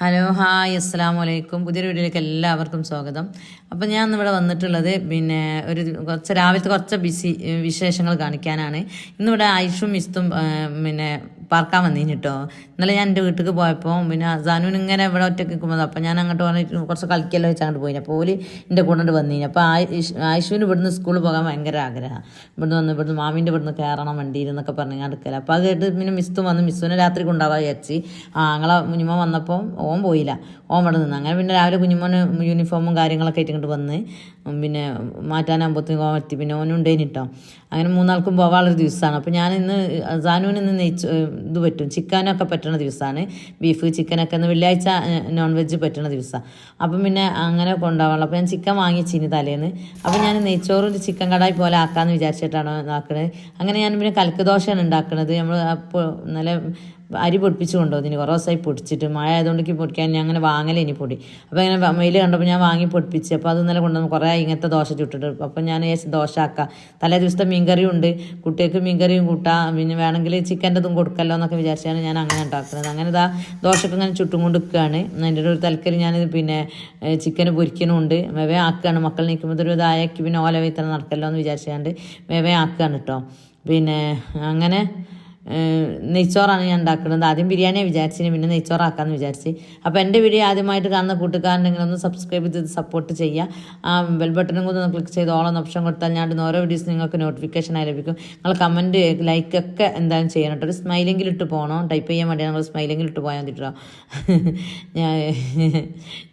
Hello hi അസ്സാം വലൈക്കും പുതിയൊരു വീഡിയോയിലേക്ക് എല്ലാവർക്കും സ്വാഗതം. അപ്പോൾ ഞാൻ ഇന്നിവിടെ വന്നിട്ടുള്ളത് പിന്നെ ഒരു കുറച്ച് രാവിലത്തെ കുറച്ച് ബിസി വിശേഷങ്ങൾ കാണിക്കാനാണ്. ഇന്നിവിടെ ഐഷും മിസ്തും പിന്നെ പാർക്കാൻ വന്നിന് കേട്ടോ ഇന്നലെ ഞാൻ എന്റെ വീട്ടിലേക്ക് പോയപ്പോൾ പിന്നെ സാനുവിന് ഇങ്ങനെ ഇവിടെ ഒറ്റയ്ക്ക് നിൽക്കുമ്പോൾ അപ്പോൾ ഞാൻ അങ്ങോട്ട് പറഞ്ഞിട്ട് കുറച്ച് കളിക്കല്ലോ വെച്ച് അങ്ങോട്ട് പോയി അപ്പോൾ ഓൽ എന്റെ കൂടെ വന്നു വന്നിന്. അപ്പോൾ ആയിഷ് ആയിഷുവിന് ഇവിടുന്ന് സ്കൂളിൽ പോകാൻ ഭയങ്കര ആഗ്രഹമാണ് ഇവിടുന്ന് വന്ന് ഇവിടുന്ന് മാമിന്റെ ഇവിടുന്ന് കയറണം വണ്ടിയിൽ എന്നൊക്കെ പറഞ്ഞ് ഞാൻ എടുക്കല അപ്പോൾ അത് കേട്ട് പിന്നെ മിസ്തും വന്ന് മിസ്സുവിനെ രാത്രി കൊണ്ടാവാൻ വിചാരിച്ച്. ആ ഞങ്ങളെ മുനിമ വന്നപ്പോൾ ഓൻ പോയില്ല. ഓൻ ഇവിടെ നിന്ന്. അങ്ങനെ പിന്നെ രാവിലെ കുഞ്ഞുമോന് യൂണിഫോമും കാര്യങ്ങളൊക്കെ ആയിട്ട് ഇങ്ങോട്ട് വന്ന് പിന്നെ മാറ്റാനാകുമ്പോഴത്തേക്കും ഓൻ എത്തി. പിന്നെ ഓനും ഉണ്ടേനി കേട്ടോ അങ്ങനെ മൂന്നാൾക്കും പോകാനുള്ളൊരു ദിവസമാണ്. അപ്പോൾ ഞാൻ ഇന്ന് സാനുവിന് ഇന്ന് നെയ്ച്ച് ഇത് പറ്റും. ചിക്കനൊക്കെ പറ്റുന്ന ദിവസമാണ്. ബീഫ് ചിക്കനൊക്കെ ഇന്ന് വെള്ളിയാഴ്ച നോൺ വെജ് പറ്റണ ദിവസമാണ് അപ്പം പിന്നെ അങ്ങനെ കൊണ്ടുപോകാനുള്ള അപ്പോൾ ഞാൻ ചിക്കൻ വാങ്ങിച്ചിനി തലേന്ന്. അപ്പോൾ ഞാൻ നെയ്ച്ചോറും ഒരു ചിക്കൻ കടായി പോലെ ആക്കാമെന്ന് വിചാരിച്ചിട്ടാണ് ആക്കുന്നത് അങ്ങനെ ഞാൻ പിന്നെ കൽക്ക് ദോശയാണ് ഉണ്ടാക്കുന്നത് നമ്മൾ അപ്പോൾ നല്ല അരി പൊടിപ്പിച്ച് കൊണ്ടുപോകും. കുറേ ദിവസമായി പൊടിച്ചിട്ട് മഴ ആയതുകൊണ്ടേക്ക് പൊടിക്കാൻ ഞാൻ അങ്ങനെ വാങ്ങലേ ഇനി പൊടി. അപ്പോൾ ഇങ്ങനെ മെയിൽ കണ്ടപ്പോൾ ഞാൻ വാങ്ങി പൊടിപ്പിച്ച്. അപ്പോൾ അത് ഇന്നലെ കൊണ്ടുവന്ന് കുറേ ഇങ്ങനത്തെ ദോശ ചുട്ടിട്ട്. അപ്പോൾ ഞാൻ വിചാരിച്ചു ദോശ ആക്കാം. തലേ ദിവസത്തെ മീൻകറിയും ഉണ്ട്. കുട്ടികൾക്ക് മീൻകറിയും കൂട്ടാം. പിന്നെ വേണമെങ്കിൽ ചിക്കന്റെ ഇതും കൊടുക്കല്ലോ എന്നൊക്കെ വിചാരിച്ചാണ് ഞാൻ അങ്ങനെ ഉണ്ടാക്കുന്നത്. അങ്ങനെ ഇതാ ദോശക്ക് ഇങ്ങനെ ചുട്ടും കൊണ്ട് നിൽക്കുകയാണ് എന്റെ ഒരു തൽക്കരി ഞാൻ പിന്നെ ചിക്കൻ പൊരിക്കണമുണ്ട് വേവേ ആക്കുകയാണ്. മക്കൾ നിൽക്കുമ്പോൾ ഒരു ഇതാക്കി പിന്നെ ഓല വീത്തന നടക്കല്ലോ എന്ന് വിചാരിച്ചാണ്ട് വേവേ ആക്കുകയാണ് കേട്ടോ പിന്നെ അങ്ങനെ നെയ്ച്ചോറാണ് ഞാൻ ഉണ്ടാക്കുന്നത്. ആദ്യം ബിരിയാണിയെ വിചാരിച്ചിന് പിന്നെ നെയ്ച്ചോറാക്കാമെന്ന് വിചാരിച്ച്. അപ്പോൾ എന്റെ വീഡിയോ ആദ്യമായിട്ട് കാണുന്ന കൂട്ടുകാരുണ്ടെങ്കിൽ ഒന്ന് സബ്സ്ക്രൈബ് ചെയ്ത് സപ്പോർട്ട് ചെയ്യുക. ആ ബെൽ ബട്ടണും കൂടി ഒന്ന് ക്ലിക്ക് ചെയ്ത് ഓളം ഓപ്ഷൻ കൊടുത്താൽ ഞാൻ ഓരോ വീഡിയോസ് നിങ്ങൾക്ക് നോട്ടിഫിക്കേഷൻ ആയി ലഭിക്കും. നിങ്ങൾ കമന്റ് ലൈക്ക് ഒക്കെ എന്തായാലും ചെയ്യണം കേട്ടോ. ഒരു സ്മൈലെങ്കിലും ഇട്ട് പോകണം ടൈപ്പ് ചെയ്യാൻ വേണ്ടി നിങ്ങൾ സ്മൈലെങ്കിലും ഇട്ട് പോയാൽ മതി കേട്ടോ. ഞാൻ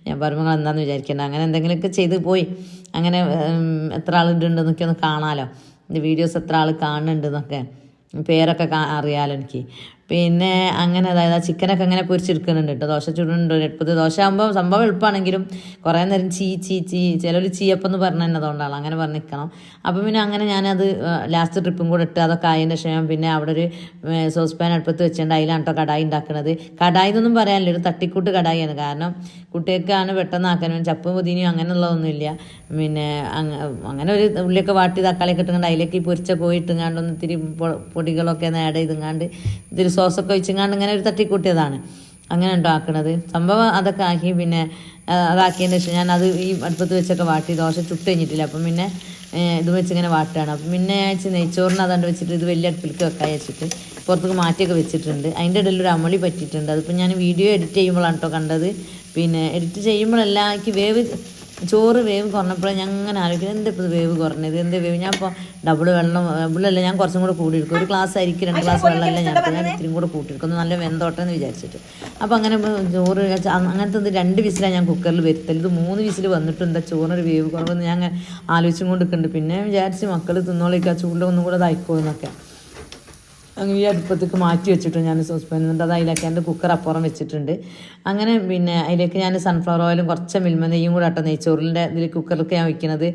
ഞാൻ പറയുമ്പോൾ എന്താണെന്ന് വിചാരിക്കേണ്ട. അങ്ങനെ എന്തെങ്കിലുമൊക്കെ ചെയ്ത് പോയി. അങ്ങനെ എത്ര ആളുണ്ടെന്നൊക്കെ ഒന്ന് കാണാമല്ലോ എന്റെ വീഡിയോസ് എത്ര ആൾ കാണുന്നുണ്ടെന്നൊക്കെ പേരൊക്കെ അറിയാലോ എനിക്ക്. പിന്നെ അങ്ങനെ അതായത് ആ ചിക്കനൊക്കെ അങ്ങനെ പൊരിച്ചെടുക്കുന്നുണ്ട് കേട്ടോ. ദോശ ചുടുന്നുണ്ട്. എളുപ്പത്തിൽ ദോശ ആകുമ്പോൾ സംഭവം എളുപ്പമാണെങ്കിലും കുറേ നേരം ചീ ചീ ചീ ചിലർ ചീയപ്പം എന്ന് പറഞ്ഞ തന്നെ അതുകൊണ്ടാണ്. അങ്ങനെ പറഞ്ഞ് നിൽക്കണം അപ്പം പിന്നെ അങ്ങനെ ഞാനത് ലാസ്റ്റ് ട്രിപ്പും കൂടെ ഇട്ട് അതൊക്കെ ആയതിന്റെ ശേഷം പിന്നെ അവിടെ ഒരു സോസ് പാൻ അടുപ്പത്ത് വെച്ചിട്ടുണ്ട് അതിലാണ് കേട്ടോ കടായി ഉണ്ടാക്കുന്നത് കടായി എന്നൊന്നും പറയാനില്ല. ഒരു തട്ടിക്കൂട്ട് കടായിയാണ്. കാരണം കുട്ടികൾക്കാണ് പെട്ടെന്ന് ആക്കാൻ വേണ്ടി ചപ്പും പുതിനയും അങ്ങനെയുള്ളതൊന്നുമില്ല. പിന്നെ അങ്ങ- അങ്ങനെ ഒരു ഉള്ളിയൊക്കെ വാട്ടി തക്കാളിയൊക്കെ ഇട്ടുകൊണ്ട് അതിലേക്ക് ഈ പൊരിച്ച കോഴി ഒന്ന് ഇത്തിരി പൊടികളൊക്കെ ഒന്ന് ആഡ് ചെയ്തുങ്ങാണ്ട് സോസൊക്കെ വെച്ചിങ്ങാണ്ട് ഇങ്ങനെ ഒരു തട്ടിക്കൂട്ടിയതാണ്. അങ്ങനെ ഉണ്ടാക്കണത് സംഭവം അതൊക്കെ ആക്കി പിന്നെ അതാക്കിയതിന് ശേഷം ഞാൻ അത് ഈ അടുപ്പത്ത് വെച്ചൊക്കെ വാട്ടി ദോശ ചുട്ട് കഴിഞ്ഞിട്ടില്ല. അപ്പം പിന്നെ ഇത് വെച്ച് ഇങ്ങനെ വാട്ടുകയാണ് അപ്പം പിന്നെ ഞാൻ നെയ്ച്ചോറിന് അതാണ്ട് വെച്ചിട്ട് ഇത് വലിയ അടുപ്പിലേക്ക് വെക്കാൻ വെച്ചിട്ട് പുറത്തേക്ക് മാറ്റിയൊക്കെ വെച്ചിട്ടുണ്ട്. അതിന്റെ ഇടയിൽ ഒരു അമളി പറ്റിയിട്ടുണ്ട്. അതിപ്പോൾ ഞാൻ വീഡിയോ എഡിറ്റ് ചെയ്യുമ്പോഴാണ് കേട്ടോ കണ്ടത്. പിന്നെ എഡിറ്റ് ചെയ്യുമ്പോഴെല്ലാം എനിക്ക് വേവ് ചോറ് വേവ് കുറഞ്ഞപ്പോൾ ഞാൻ അങ്ങനെ ആലോചിക്കുന്നത് എന്താ ഇപ്പോൾ വേവ് കുറഞ്ഞത്? എന്താ വേവ്? ഞാൻ ഇപ്പോൾ ഡബിൾ വെള്ളം ഡബിളല്ല ഞാൻ കുറച്ചും കൂടെ കൂടി എടുക്കും ഒരു ഗ്ലാസ് അരിക്ക് രണ്ട് ഗ്ലാസ് വെള്ളമല്ല ഞാൻ. ഞാൻ ഇത്തിരി കൂടെ കൂട്ടിയെടുക്കും. ഒന്ന് നല്ല വെന്തോട്ടെ എന്ന് വിചാരിച്ചിട്ട്. അപ്പോൾ അങ്ങനെ ചോറ് അങ്ങനത്തെ ഇത് രണ്ട് വിസിലാണ് ഞാൻ കുക്കറിൽ വരുത്തൽ ഇത് മൂന്ന് വിസിൽ വന്നിട്ട് എന്താ ചോറിനൊരു വേവ് കുറവെന്ന് ഞാൻ ആലോചിച്ചും കൊണ്ടിരിക്കുന്നുണ്ട്. പിന്നെ വിചാരിച്ച് മക്കൾ തിന്നോളിക്കുക ചൂടിൽ ഒന്നും കൂടെ ഇതായിക്കോ എന്നൊക്കെ. അങ്ങനെ ഈ അടുപ്പത്തേക്ക് മാറ്റി വെച്ചിട്ട് ഞാൻ സോസ്പാൻ എന്നിട്ട് അത് അതിലേക്ക് എന്റെ കുക്കർ അപ്പുറം വെച്ചിട്ടുണ്ട്. അങ്ങനെ പിന്നെ അതിലേക്ക് ഞാൻ സൺഫ്ലവർ ഓയിലും കുറച്ച് മിൽമ നെയ്യും കൂടെ ഇട്ടോ. നെയ്ച്ചോറിന്റെ ഇതിൽ കുക്കറിലേക്ക് ഞാൻ വയ്ക്കുന്നത്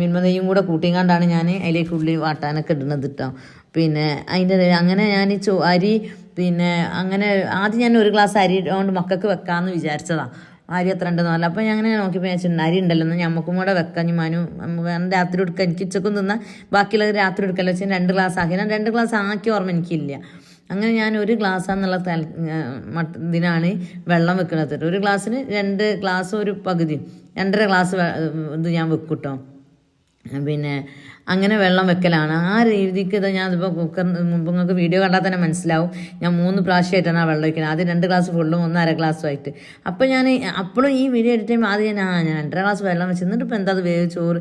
മിൽമ നെയ്യും കൂടെ കൂട്ടിങ്ങാണ്ടാണ് ഞാൻ അതിലേക്ക് ഉള്ളി വാട്ടാനൊക്കെ ഇടുന്നത് കേട്ടോ പിന്നെ അതിന്റെ അങ്ങനെ ഞാൻ ചോ അരി പിന്നെ അങ്ങനെ ആദ്യം ഞാൻ ഒരു ഗ്ലാസ് അരി കൊണ്ട് മക്കൾക്ക് വെക്കാമെന്ന് വിചാരിച്ചതാണ് അരി എത്ര ഉണ്ടെന്ന് അപ്പോൾ ഞാൻ അങ്ങനെ നോക്കിയപ്പോൾ ഞാൻ അരി ഉണ്ടല്ലോ എന്ന് ഞമ്മക്കും കൂടെ വെക്കാം ഞാൻ മനു രാത്രി എടുക്കാം. എനിക്ക് ഉച്ചക്കും തിന്നാൽ ബാക്കിയുള്ളത് രാത്രി എടുക്കല്ലോ. വെച്ചാൽ രണ്ട് ഗ്ലാസ് ആക്കി. ഞാൻ രണ്ട് ഗ്ലാസ് ആക്കി ഓർമ്മ എനിക്കില്ല. അങ്ങനെ ഞാൻ ഒരു ഗ്ലാസ്സാന്നുള്ള തൽ മട്ട ഇതിനാണ് വെള്ളം വെക്കുന്നത്. ഒരു ഗ്ലാസ്സിന് രണ്ട് ഗ്ലാസ് ഒരു പകുതി. രണ്ടര ഗ്ലാസ് ഇത് ഞാൻ വെക്കും കേട്ടോ പിന്നെ അങ്ങനെ വെള്ളം വെക്കലാണ്. ആ രീതിക്ക് ഇത് ഞാൻ ഇപ്പോൾ കുക്കർ മുമ്പ് നിങ്ങൾക്ക് വീഡിയോ കണ്ടാൽ തന്നെ മനസ്സിലാവും. ഞാൻ മൂന്ന് പ്രാവശ്യമായിട്ടാണ് ആ വെള്ളം വയ്ക്കുന്നത് ആദ്യം രണ്ട് ഗ്ലാസ് ഫുള്ളും ഒന്ന് അര ഗ്ലാസ്സും ആയിട്ട്. അപ്പോൾ ഞാൻ അപ്പോഴും ഈ വീഡിയോ എഡിറ്റ് ആദ്യം ഞാൻ ആ ഞാൻ രണ്ടര ഗ്ലാസ് വെള്ളം വെച്ച് എന്നിട്ട് ഇപ്പോൾ എന്താ അത് വേവ് ചോറ്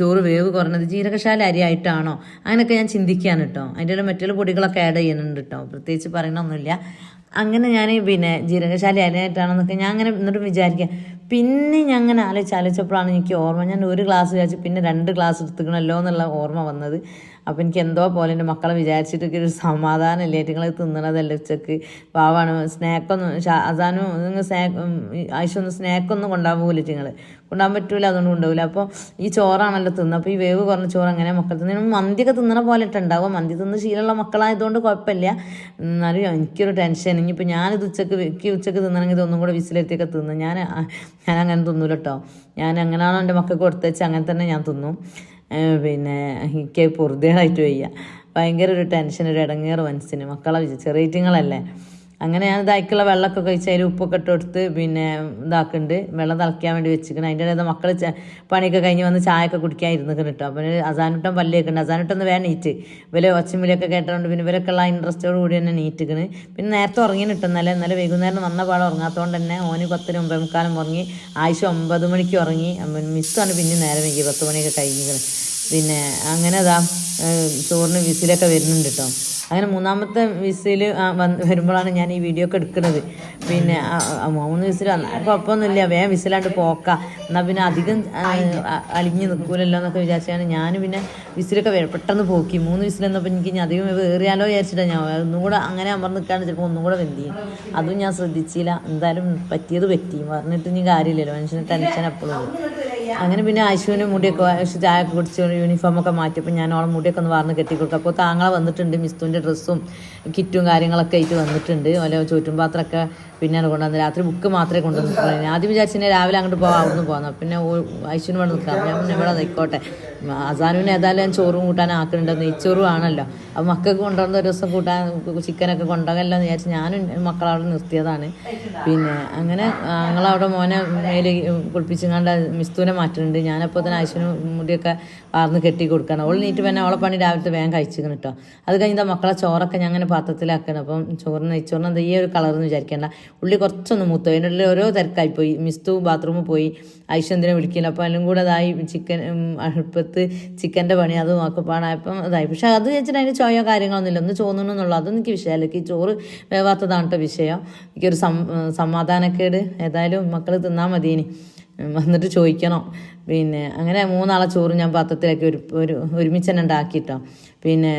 ചോറ് വേവ് കുറഞ്ഞത്? ജീരകശാല അരി ആയിട്ടാണോ? അങ്ങനെയൊക്കെ ഞാൻ ചിന്തിക്കുകയാണ് കേട്ടോ അതിന്റെ മറ്റുള്ള പൊടികളൊക്കെ ആഡ് ചെയ്യുന്നുണ്ട് കേട്ടോ പ്രത്യേകിച്ച് പറയണമൊന്നുമില്ല അങ്ങനെ ഞാൻ പിന്നെ ജീരകശാല അരിയായിട്ടാണെന്നൊക്കെ ഞാൻ അങ്ങനെ എന്നിട്ട് വിചാരിക്കുക പിന്നെ ഞാൻ അങ്ങനെ ആലോചിച്ച് ആലോചിച്ചപ്പോഴാണ് എനിക്ക് ഓർമ്മ. ഞാൻ ഒരു ഗ്ലാസ് വിചാരിച്ചു പിന്നെ രണ്ട് ഗ്ലാസ് എടുത്തുക്കണല്ലോ എന്നുള്ള ഓർമ്മ വന്നത്. അപ്പോൾ എനിക്ക് എന്തോ പോലെ എന്റെ മക്കളെ വിചാരിച്ചിട്ടൊക്കെ ഒരു സമാധാനമല്ലേ നിങ്ങൾ തിന്നണതല്ല ഉച്ചയ്ക്ക്? പാവാണ് സ്നാക്കൊന്നും അസാനും നിങ്ങൾ സ്നാക്ക് ആവശ്യമൊന്നും സ്നാക്കൊന്നും കൊണ്ടാകൂല നിങ്ങൾ കൊണ്ടാൻ പറ്റൂല അതുകൊണ്ട് കൊണ്ടുപോകില്ല അപ്പോൾ ഈ ചോറാണല്ലോ തിന്നുക അപ്പോൾ ഈ വേവ് കുറഞ്ഞ ചോറ് അങ്ങനെ മക്കൾ തിന്നു മന്തിയൊക്കെ തിന്നണ പോലെ ഇട്ടുണ്ടാവും മന്തി തിന്ന് ശീലമുള്ള മക്കളായതുകൊണ്ട് കുഴപ്പമില്ല. എന്നാലും എനിക്കൊരു ടെൻഷൻ. ഇനിയിപ്പോൾ ഞാനിത് ഉച്ചയ്ക്ക് എനിക്ക് ഉച്ചയ്ക്ക് തിന്നണമെങ്കിൽ ഇതൊന്നും കൂടെ വിസിലെത്തിയൊക്കെ തിന്നു. ഞാൻ ഞാൻ അങ്ങനെ തിന്നൂല ഞാൻ എങ്ങനെയാണോ എന്റെ മക്കൾക്ക് കൊടുത്തേച്ച് അങ്ങനെ തന്നെ ഞാൻ തിന്നും. പിന്നെ എനിക്ക് പൊറുതേടായിട്ട് വയ്യ. ഭയങ്കര ഒരു ടെൻഷൻ ഒരു ഇടങ്ങേറ് മനസ്സിന്. മക്കളെ ചെറിയറ്റിങ്ങളല്ലേ അങ്ങനെ ഞാൻ ഇതായിക്കുള്ള വെള്ളമൊക്കെ കഴിച്ച് അതിൽ ഉപ്പൊക്കെ ഇട്ട് കൊടുത്ത് പിന്നെ ഇതാക്കുന്നുണ്ട് വെള്ളം തിളയ്ക്കാൻ വേണ്ടി വെച്ചിരിക്കണം. അതിന്റെ ഇടയിൽ മക്കൾ പണിയൊക്കെ കഴിഞ്ഞ് വന്ന് ചായയൊക്കെ കുടിക്കാൻ ഇരുന്നിക്കണം കേട്ടോ അപ്പോൾ അസാനുട്ടം പല്ലേക്കുണ്ട് ഉണ്ട് അസാനുട്ടം ഒന്ന് വേണം നീറ്റ്. ഇവരെ ഒച്ചമിലൊക്കെ കേട്ടതുകൊണ്ട് പിന്നെ ഇവരൊക്കെ ഉള്ള ഇൻട്രസ്റ്റോട് കൂടി തന്നെ നീറ്റിക്കണ്. പിന്നെ നേരത്തെ ഉറങ്ങി ഇന്നലെ. ഇന്നലെ വൈകുന്നേരം വന്ന പാടെ ഉറങ്ങാത്തതുകൊണ്ട് തന്നെ ഓന് പത്തിന് ഒമ്പത് മുക്കാലം ഉറങ്ങി. ആഴ്ച ഒമ്പത് മണിക്ക് ഉറങ്ങി. മിസ്സാണ് പിന്നെ നേരം വൈകി. പത്ത് മണിയൊക്കെ കഴിഞ്ഞിരിക്കുന്നത് പിന്നെ അങ്ങനെ അതാ ചോറിന് വിസിലൊക്കെ വരുന്നുണ്ട് കേട്ടോ അങ്ങനെ മൂന്നാമത്തെ വിസിൽ വരുമ്പോഴാണ് ഞാൻ ഈ വീഡിയോ ഒക്കെ എടുക്കുന്നത്. പിന്നെ മൂന്ന് വിസിൽ കുഴപ്പമൊന്നുമില്ല വേഗം വിസിലാണ്ട് പോക്ക. എന്നാൽ പിന്നെ അധികം അലിഞ്ഞു നിൽക്കൂലല്ലോ എന്നൊക്കെ വിചാരിച്ചാണ് ഞാൻ പിന്നെ വിസിലൊക്കെ പെട്ടെന്ന് പോക്കി. മൂന്ന് വിസിൽ എന്നപ്പോൾ എനിക്ക് ഇനി അധികം വേറിയാലോ വിചാരിച്ചിട്ടാണ് ഞാൻ ഒന്നും കൂടെ അങ്ങനെ അമർന്ന് നിൽക്കാണ്ട് ചിലപ്പോൾ ഒന്നും കൂടെ വെന്തി അതും ഞാൻ ശ്രദ്ധിച്ചില്ല. എന്തായാലും പറ്റിയത് പറ്റി പറഞ്ഞിട്ട് ഇനി കാര്യമില്ലല്ലോ. മനുഷ്യന് ടെൻഷൻ എപ്പോഴും അങ്ങനെ പിന്നെ ആശുവിന് മുടിയൊക്കെ ആശു ചായ ഒക്കെ കുടിച്ച് യൂണിഫോം ഒക്കെ മാറ്റിയപ്പോൾ ഞാൻ ഓളെ മുടിയൊക്കെ ഒന്ന് വാർന്ന് കെട്ടി കൊടുക്കും അപ്പോൾ താങ്കളെ വന്നിട്ടുണ്ട് മിസ്തുവിന്റെ ഡ്രസ്സും കിറ്റും കാര്യങ്ങളൊക്കെ ആയിട്ട് വന്നിട്ടുണ്ട്. ഓരോ ചോറ്റും പാത്രമൊക്കെ പിന്നെയാണ് കൊണ്ടുവന്നത്. രാത്രി ബുക്ക് മാത്രമേ കൊണ്ടുവന്നിട്ടുള്ളൂ. ആദ്യം വിചാരിച്ചു രാവിലെ അങ്ങോട്ട് പോകാം അവിടുന്ന് പോകാം പിന്നെ ഐശ്വന് വേണം നിൽക്കാം. ഞാൻ പിന്നെ ഇവിടെ നിൽക്കോട്ടെ അസാനുവിന് ഏതായാലും ഞാൻ ചോറും കൂട്ടാൻ ആക്കുന്നുണ്ട്. നെയ്ച്ചോറും ആണല്ലോ. അപ്പോൾ മക്കൾക്ക് കൊണ്ടുവന്ന ഒരു ദിവസം കൂട്ടാൻ ചിക്കനൊക്കെ കൊണ്ടുപോകല്ലോ എന്ന് വിചാരിച്ച് ഞാനും മക്കളവിടെ നിർത്തിയതാണ്. പിന്നെ അങ്ങനെ ഞങ്ങളവിടെ മോനെ മേലെ കുളിപ്പിച്ചുകൊണ്ട് മിസ്തുവിനെ മാറ്റുന്നുണ്ട്. ഞാനപ്പോൾ തന്നെ ഐശ്വര്യം മുടിയൊക്കെ വാർന്ന് കെട്ടി കൊടുക്കണം. അവൾ നീറ്റ് പിന്നെ അവളെ പണി രാവിലത്തെ വേഗം കഴിച്ചിരിക്കണം കേട്ടോ അത് കഴിഞ്ഞാൽ മക്കളെ ചോറൊക്കെ ഞാൻ അങ്ങനെ പാത്രത്തിലാക്കണം. അപ്പം ചോറിന് നെയ്ച്ചോറിന് എന്താ ഈ ഒരു കളറെന്ന് വിചാരിക്കേണ്ട. ഉള്ളി കുറച്ചൊന്ന് മൂത്തു അതിന്റെ ഉള്ളിൽ ഓരോ തിരക്കായി പോയി. മിസ്തു ബാത്റൂമിൽ പോയി. ഐശ്വ എന്തിനെ വിളിക്കില്ല അപ്പോൾ അതിലും കൂടെ അതായി ചിക്കൻ അടുപ്പത്ത് ചിക്കന്റെ പണി. അതും ഒക്കെ പാടായപ്പം അതായി പക്ഷെ അത് വെച്ചിട്ട് അതിന് ചോയോ കാര്യങ്ങളൊന്നുമില്ല ഒന്ന് ചോന്നുന്നുള്ളൂ അതൊന്നും എനിക്ക് വിഷയമല്ല എനിക്ക് ചോറ് വേവാത്തതാണ് കേട്ടോ വിഷയം. എനിക്കൊരു സം സമാധാനക്കേട്. ഏതായാലും മക്കൾ തിന്നാൽ മതി ഇനി വന്നിട്ട് ചോദിക്കണം. പിന്നെ അങ്ങനെ മൂന്നാളെ ചോറ് ഞാൻ പാത്രത്തിലാക്കി ഒരു ഒരു ഒരുമിച്ച് തന്നെ ഉണ്ടാക്കിയിട്ടോ പിന്നെ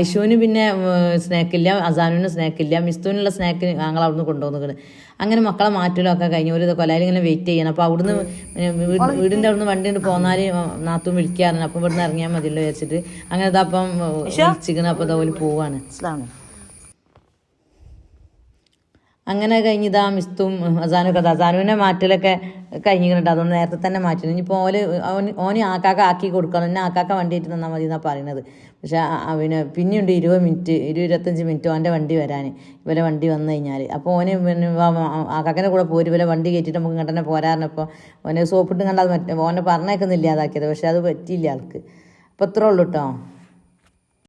ഐശുവിന് പിന്നെ സ്നാക്കില്ല അസാനുവിന് സ്നാക്കില്ല മിസ്തുവിനുള്ള സ്നാക്ക് ഞങ്ങൾ അവിടുന്ന് കൊണ്ടുവന്നിക്കണ്. അങ്ങനെ മക്കളെ മാറ്റലൊക്കെ കഴിഞ്ഞ് ഒരു കൊലയിൽ ഇങ്ങനെ വെയിറ്റ് ചെയ്യണം. അപ്പോൾ അവിടുന്ന് വീട് വീടിന്റെ അവിടുന്ന് വണ്ടി കൊണ്ട് പോന്നാൽ നാത്തും വിളിക്കാറുണ്ട്. അപ്പം ഇവിടുന്ന് ഇറങ്ങിയാൽ മതിയല്ലോ വെച്ചിട്ട് അങ്ങനെ ഇതപ്പം ചിക്കൻ അപ്പോൾ ഇതുപോലെ പോവാണ്. അങ്ങനെ കഴിഞ്ഞിതാ മിസ്തും അസാനൊക്കെ അസാനുവിനെ മാറ്റലൊക്കെ കഴിഞ്ഞിട്ടുണ്ട്. അതൊന്ന് നേരത്തെ തന്നെ മാറ്റി ഇനിയിപ്പോൾ ഓൽ ഓന് ഓന് ആക്കാക്ക ആക്കി കൊടുക്കണം. എന്നെ ആക്കാക്ക വണ്ടി ആയിട്ട് തന്നാൽ മതി എന്നാണ് പറയുന്നത് പക്ഷെ അവന് പിന്നെയുണ്ട് ഇരുപത് മിനിറ്റ് ഇരുപത് ഇരുപത്തഞ്ച് മിനിറ്റ് ഓന്റെ വണ്ടി വരാൻ ഇവരെ വണ്ടി വന്നു കഴിഞ്ഞാൽ അപ്പോൾ ഓന് പിന്നെ കൂടെ പോരും. ഇവരെ വണ്ടി കയറ്റിയിട്ട് നമുക്ക് ഇങ്ങോട്ട് തന്നെ പോരാറിനപ്പോൾ ഓനെ സോപ്പിട്ട് കണ്ടാൽ മറ്റേ ഓനെ പറഞ്ഞേക്കുന്നില്ല അതാക്കിയത് പക്ഷെ അത് പറ്റിയില്ല ആൾക്ക്. അപ്പോൾ ഇത്രേ ഉള്ളൂ കേട്ടോ